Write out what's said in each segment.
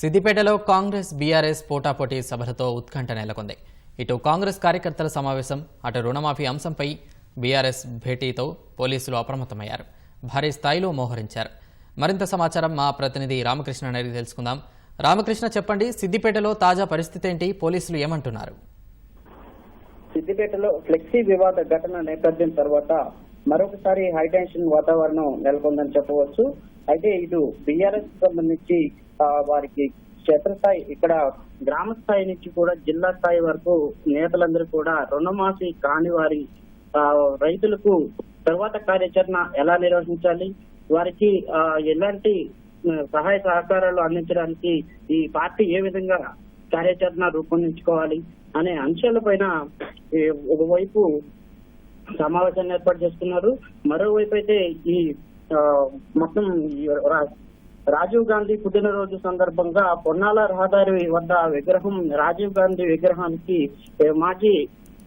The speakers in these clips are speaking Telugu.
సిద్దిపేటలో కాంగ్రెస్ బీఆర్ఎస్ పోటాపోటీ సభలతో ఉత్కంఠ నెలకొంది. ఇటు కాంగ్రెస్ కార్యకర్తల సమావేశం అటు రుణమాఫీ అంశంపై బీఆర్ఎస్ భేటీతో పోలీసులు అప్రమత్తమయ్యారు. భారీ స్థాయిలో మోహరించారు. మరింత సమాచారం మా ప్రతినిధి రామకృష్ణ అడిగి తెలుసుకుందాం. రామకృష్ణ చెప్పండి సిద్దిపేటలో తాజా పరిస్థితి ఏంటి? పోలీసులు ఏమంటున్నారు? సిద్దిపేటలో ఫ్లెక్సీ వివాద ఘటన నేపథ్యం తర్వాత మరొకసారి హైటెన్షన్ వాతావరణం నెలకొందని చెప్పవచ్చు. అయితే ఇటు బీఆర్ఎస్ సంబంధించి వారికి క్షేత్రస్థాయి ఇక్కడ గ్రామ స్థాయి నుంచి కూడా జిల్లా స్థాయి వరకు నేతలందరూ కూడా రుణమాఫీ కాని వారి రైతులకు తర్వాత కార్యాచరణ ఎలా నిర్వహించాలి? వారికి ఎలాంటి సహాయ సహకారాలు అందించడానికి ఈ పార్టీ ఏ విధంగా కార్యాచరణ రూపొందించుకోవాలి అనే అంశాలపైన ఒకవైపు సమావేశాన్ని ఏర్పాటు చేస్తున్నారు. మరోవైపు అయితే ఈ మొత్తం రా- రాజీవ్ గాంధీ పుట్టినరోజు సందర్భంగా పొన్నాల రహదారి వద్ద విగ్రహం రాజీవ్ గాంధీ విగ్రహానికి మాజీ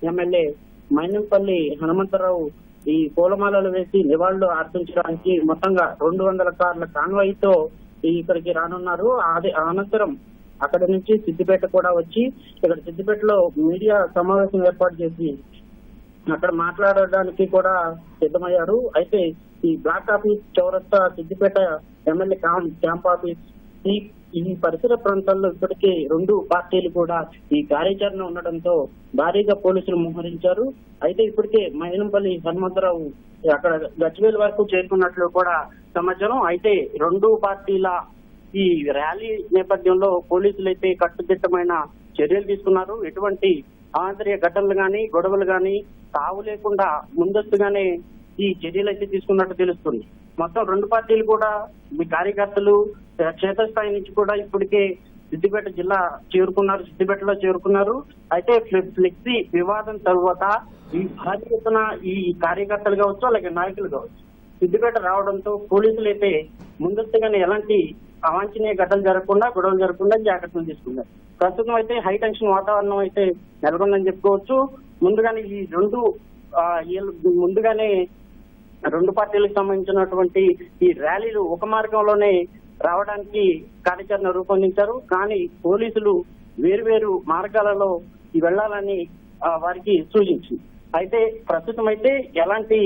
ఎమ్మెల్యే మైనంపల్లి హనుమంతరావు ఈ పూలమాలలు వేసి నివాళులు అర్పించడానికి మొత్తంగా రెండు వందల కార్ల కాన్వాయ్తో ఇక్కడికి రానున్నారు. అదే అనంతరం అక్కడ నుంచి సిద్దిపేట కూడా వచ్చి ఇక్కడ సిద్దిపేటలో మీడియా సమావేశం ఏర్పాటు చేసి అక్కడ మాట్లాడడానికి కూడా సిద్ధమయ్యారు. అయితే ఈ బ్లాక్ ఆఫీస్ చౌరస్తా Siddipet MLA camp camp office ఈ ఈ పరిసర ప్రాంతాల్లో ఇప్పటికే రెండు పార్టీలు కూడా ఈ కార్యాచరణ ఉండడంతో భారీగా పోలీసులు మోహరించారు. అయితే ఇప్పటికే మైనంపల్లి హనుమంతరావు అక్కడ గచ్చివేలు వరకు చేరుకున్నట్లు కూడా సమాచారం. అయితే రెండు పార్టీల ఈ ర్యాలీ నేపథ్యంలో పోలీసులు అయితే కట్టుదిట్టమైన చర్యలు తీసుకున్నారు. ఎటువంటి అవాంతరీయ ఘటనలు గాని గొడవలు గాని తావు లేకుండా ముందస్తుగానే ఈ చర్యలు అయితే తీసుకున్నట్టు తెలుస్తుంది. మొత్తం రెండు పార్టీలు కూడా మీ కార్యకర్తలు క్షేత్రస్థాయి నుంచి కూడా ఇప్పటికే సిద్దిపేట జిల్లా చేరుకున్నారు సిద్దిపేటలో చేరుకున్నారు. అయితే ఫ్లెక్సీ వివాదం తరువాత ఈ భారీ ఎత్తున ఈ కార్యకర్తలు కావచ్చు అలాగే నాయకులు కావచ్చు సిద్దిపేట రావడంతో పోలీసులు అయితే ముందస్తుగానే ఎలాంటి అవాంఛనీయ ఘటనలు జరగకుండా గొడవలు జరగకుండా జాగ్రత్తలు తీసుకున్నారు. ప్రస్తుతం అయితే హై టెన్షన్ వాతావరణం అయితే నెలకొందని చెప్పుకోవచ్చు. ముందుగానే ఈ రెండు ముందుగానే రెండు పార్టీలకు సంబంధించినటువంటి ఈ ర్యాలీలు ఒక మార్గంలోనే రావడానికి కార్యాచరణ రూపొందించారు. కానీ పోలీసులు వేరువేరు మార్గాలలో వెళ్ళాలని వారికి సూచించింది. అయితే ప్రస్తుతం అయితే ఎలాంటి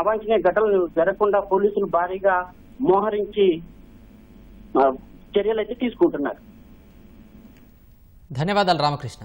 అవాంఛనీయ ఘటనలు జరగకుండా పోలీసులు భారీగా మోహరించి చర్యలు అయితే తీసుకుంటున్నారు. ధన్యవాదాలు రామకృష్ణ.